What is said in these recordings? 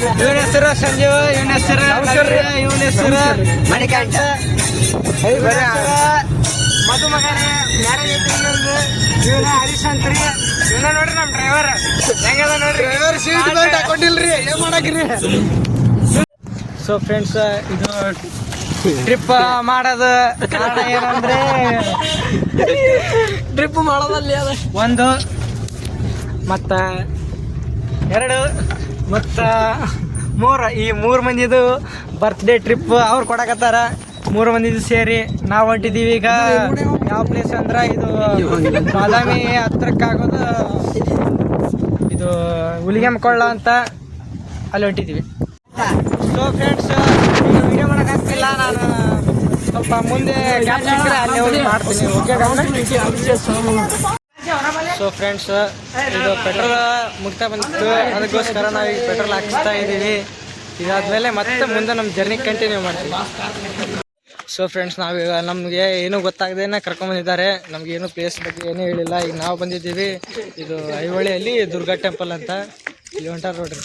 ಸಂಜೀವ ಇವನ ಹೆಸರು ಇವನ ಹೆಸರು ಇವನ ಹೆಸರು ಮಧುಮಗನೇ ಮ್ಯಾರೇಜ್ ಐತಿ ಇವನ ಹರೀಶ್ ಅಂತ್ರಿ. ಇವನ ನೋಡ್ರಿ ನಮ್ ಡ್ರೈವರ್ ಹೆಂಗದ ನೋಡ್ರಿ? ಡ್ರೈವರ್ ಸೀಟ್ ಬೆಲ್ಟ್ ಹಾಕೊಂಡಿಲ್ರಿ. ಏನ್ ಮಾಡಕ್ರಿ? ಸೊ ಫ್ರೆಂಡ್ಸ್ ಇದು ಟ್ರಿಪ್ ಮಾಡೋದು ಕಾರಣ ಏನಂದ್ರೆ ಟ್ರಿಪ್ ಮಾಡೋದಲ್ಲಿ ಅದ. ಒಂದು ಮತ್ತ ಎರಡು. ಮತ್ತ ಮೂರು, ಈ ಮೂರು ಮಂದಿದು ಬರ್ತ್ಡೇ ಟ್ರಿಪ್ ಅವ್ರು ಕೊಡಕತ್ತಾರ. ಮೂರು ಮಂದಿದು ಸೇರಿ ನಾವು ಹೊಂಟಿದ್ದೀವಿ ಈಗ. ಯಾವ ಪ್ಲೇಸ್ ಅಂದ್ರೆ ಇದು ಬಾದಾಮಿ ಹತ್ರಕ್ಕಾಗೋದು ಇದು ಹುಲಿಗೆಮ್ ಕೊಳ್ಳ ಅಂತ ಅಲ್ಲಿ ಹೊಂಟಿದ್ದೀವಿ ಸೊ ಫ್ರೆಂಡ್ಸ್ ವಿಡಿಯೋ ಮಾಡೋಕ್ಕಾಗ್ತಿಲ್ಲ ನಾನು ಸ್ವಲ್ಪ ಮುಂದೆ ಅಲ್ಲಿ ಹೋಗಿ ಮಾಡ್ತೀನಿ. ಸೊ ಫ್ರೆಂಡ್ಸ್ ಇದು ಪೆಟ್ರೋಲ್ ಮುಗ್ತಾ ಬಂದಿತ್ತು. ಅದಕ್ಕೋಸ್ಕರ ನಾವು ಈಗ ಪೆಟ್ರೋಲ್ ಹಾಕಿಸ್ತಾ ಇದ್ದೀವಿ. ಇದಾದ್ಮೇಲೆ ಮತ್ತೆ ಮುಂದೆ ನಮ್ಮ ಜರ್ನಿ ಕಂಟಿನ್ಯೂ ಮಾಡ್ತೀವಿ. ಸೊ ಫ್ರೆಂಡ್ಸ್ ನಾವೀಗ ನಮಗೆ ಏನು ಗೊತ್ತಾಗದೇನೆ ಕರ್ಕೊಂಬಂದಿದ್ದಾರೆ. ನಮ್ಗೆ ಏನು ಪ್ಲೇಸ್ ಬಗ್ಗೆ ಏನೂ ಹೇಳಿಲ್ಲ. ಈಗ ನಾವು ಬಂದಿದ್ದೀವಿ. ಇದು ಐಹೊಳೆಯಲ್ಲಿ ದುರ್ಗಾ ಟೆಂಪಲ್ ಅಂತ. ಇಲ್ಲಿ ಹೊಂಟಾರ ನೋಡ್ರಿ.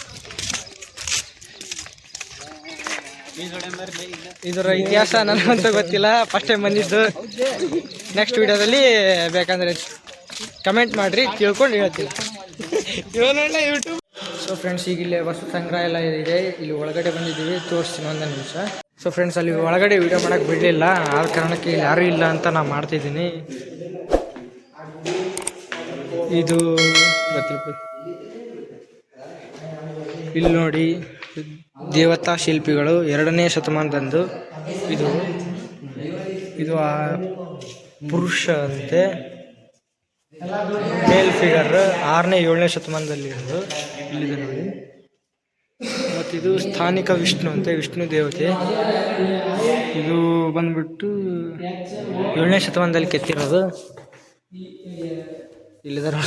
ಇದರ ಇತಿಹಾಸ ನನಗಂತೂ ಗೊತ್ತಿಲ್ಲ. ಫಸ್ಟ್ ಟೈಮ್ ಬಂದಿದ್ದು. ನೆಕ್ಸ್ಟ್ ವಿಡಿಯೋದಲ್ಲಿ ಬೇಕಂದ್ರೆ ಕಮೆಂಟ್ ಮಾಡಿರಿ ಕೇಳ್ಕೊಂಡು ಹೇಳ್ತೀನಿ. ಯೂಟ್ಯೂಬ್ ಸೊ ಫ್ರೆಂಡ್ಸ್ ಈಗ ಇಲ್ಲೇ ವಸ್ತು ಸಂಗ್ರಹ ಎಲ್ಲ ಇದೆ. ಇಲ್ಲಿ ಒಳಗಡೆ ಬಂದಿದ್ದೀವಿ. ತೋರಿಸ್ತೀನಿ ಒಂದೊಂದು ನಿಮಿಷ. ಸೊ ಫ್ರೆಂಡ್ಸ್ ಅಲ್ಲಿ ಒಳಗಡೆ ವಿಡಿಯೋ ಮಾಡೋಕೆ ಬಿಡಲಿಲ್ಲ. ಆದ ಕಾರಣಕ್ಕೆ ಇಲ್ಲಿ ಯಾರೂ ಇಲ್ಲ ಅಂತ ನಾನು ಮಾಡ್ತಿದ್ದೀನಿ. ಇದು ಗೊತ್ತಿಲ್ಲ ಇಲ್ಲಿ ನೋಡಿ ದೇವತಾ ಶಿಲ್ಪಿಗಳು ಎರಡನೇ ಶತಮಾನದಂದು ಇದು ಇದು ಆ ಪುರುಷ ಅಂತೆ. ಮೇಲ್ ಫಿಗರ್ ಆರನೇ ಏಳನೇ ಶತಮಾನದಲ್ಲಿ ಇರೋದು. ಇಲ್ಲಿದೆ ನೋಡಿ. ಮತ್ತಿದು ಸ್ಥಾನಿಕ ವಿಷ್ಣು ಅಂತ, ವಿಷ್ಣು ದೇವತೆ. ಇದು ಬಂದ್ಬಿಟ್ಟು ಏಳನೇ ಶತಮಾನದಲ್ಲಿ ಕೆತ್ತಿರೋದು. ಇಲ್ಲಿದ್ದಾರೆ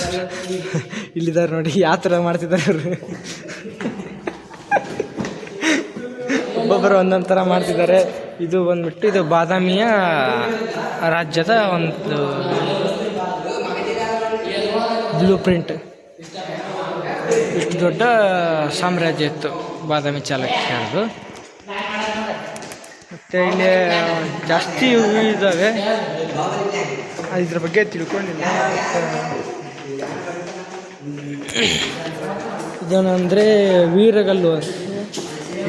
ಇಲ್ಲಿದ್ದಾರೆ ನೋಡಿ, ಯಾವ ಥರ ಮಾಡ್ತಿದ್ದಾರೆ ಅವರು. ಒಬ್ಬೊಬ್ಬರು ಒಂದೊಂದು ಥರ ಮಾಡ್ತಿದ್ದಾರೆ. ಇದು ಬಂದ್ಬಿಟ್ಟು ಇದು ಬಾದಾಮಿಯ ರಾಜ್ಯದ ಒಂದು ಬ್ಲೂ ಪ್ರಿಂಟ್. ಇಷ್ಟು ದೊಡ್ಡ ಸಾಮ್ರಾಜ್ಯ ಇತ್ತು, ಬಾದಾಮಿ ಚಾಲುಕ್ಯರದು ಮತ್ತು ಇಲ್ಲಿ ಜಾಸ್ತಿ ಇದ್ದಾವೆ. ಇದ್ರ ಬಗ್ಗೆ ತಿಳ್ಕೊಂಡಿಲ್ಲ. ಇದೇನಂದರೆ ವೀರಗಲ್ಲು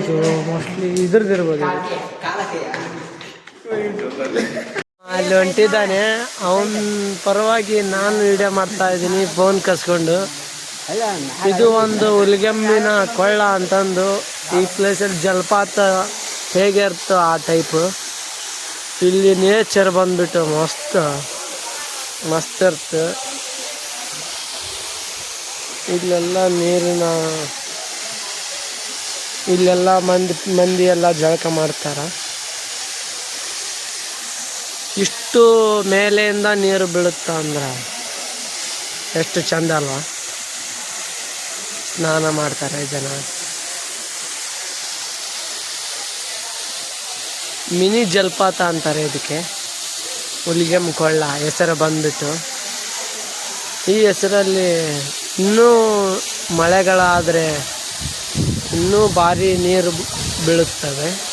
ಇದು ಮೋಸ್ಟ್ಲಿ ಇದ್ರದ್ದು ಇರ್ಬೋದು. ಅಲ್ಲಿ ಹೊಂಟಿದ್ದಾನೆ. ಅವನ ಪರವಾಗಿ ನಾನು ವಿಡಿಯೋ ಮಾಡ್ತಾ ಇದ್ದೀನಿ ಫೋನ್ ಕಸ್ಕೊಂಡು. ಇದು ಒಂದು ಹುಲಿಗೆಮ್ಮಿನ ಕೊಳ್ಳ ಅಂತಂದು, ಈ ಪ್ಲೇಸಲ್ಲಿ ಜಲಪಾತ ಹೇಗೆ ಇರ್ತೋ ಆ ಟೈಪು ಇಲ್ಲಿ ನೇಚರ್ ಬಂದ್ಬಿಟ್ಟು ಮಸ್ತ್ ಮಸ್ತ್ ಇರ್ತು ಇಲ್ಲೆಲ್ಲ ನೀರಿನ, ಇಲ್ಲೆಲ್ಲ ಮಂದಿ ಮಂದಿ ಎಲ್ಲ ಜಳಕ ಮಾಡ್ತಾರ. ಇಷ್ಟು ಮೇಲೆಯಿಂದ ನೀರು ಬೀಳುತ್ತ ಅಂದ್ರೆ ಎಷ್ಟು ಚಂದ ಅಲ್ವಾ? ಸ್ನಾನ ಮಾಡ್ತಾರೆ ಜನ. ಮಿನಿ ಜಲಪಾತ ಅಂತಾರೆ ಇದಕ್ಕೆ. ಹುಲಿಗೆಮ್ ಕೊಳ್ಳ ಹೆಸರು ಬಂದ್ಬಿಟ್ಟು. ಈ ಹೆಸರಲ್ಲಿ ಇನ್ನೂ ಮಳೆಗಳಾದರೆ ಇನ್ನೂ ಭಾರಿ ನೀರು ಬೀಳುತ್ತವೆ.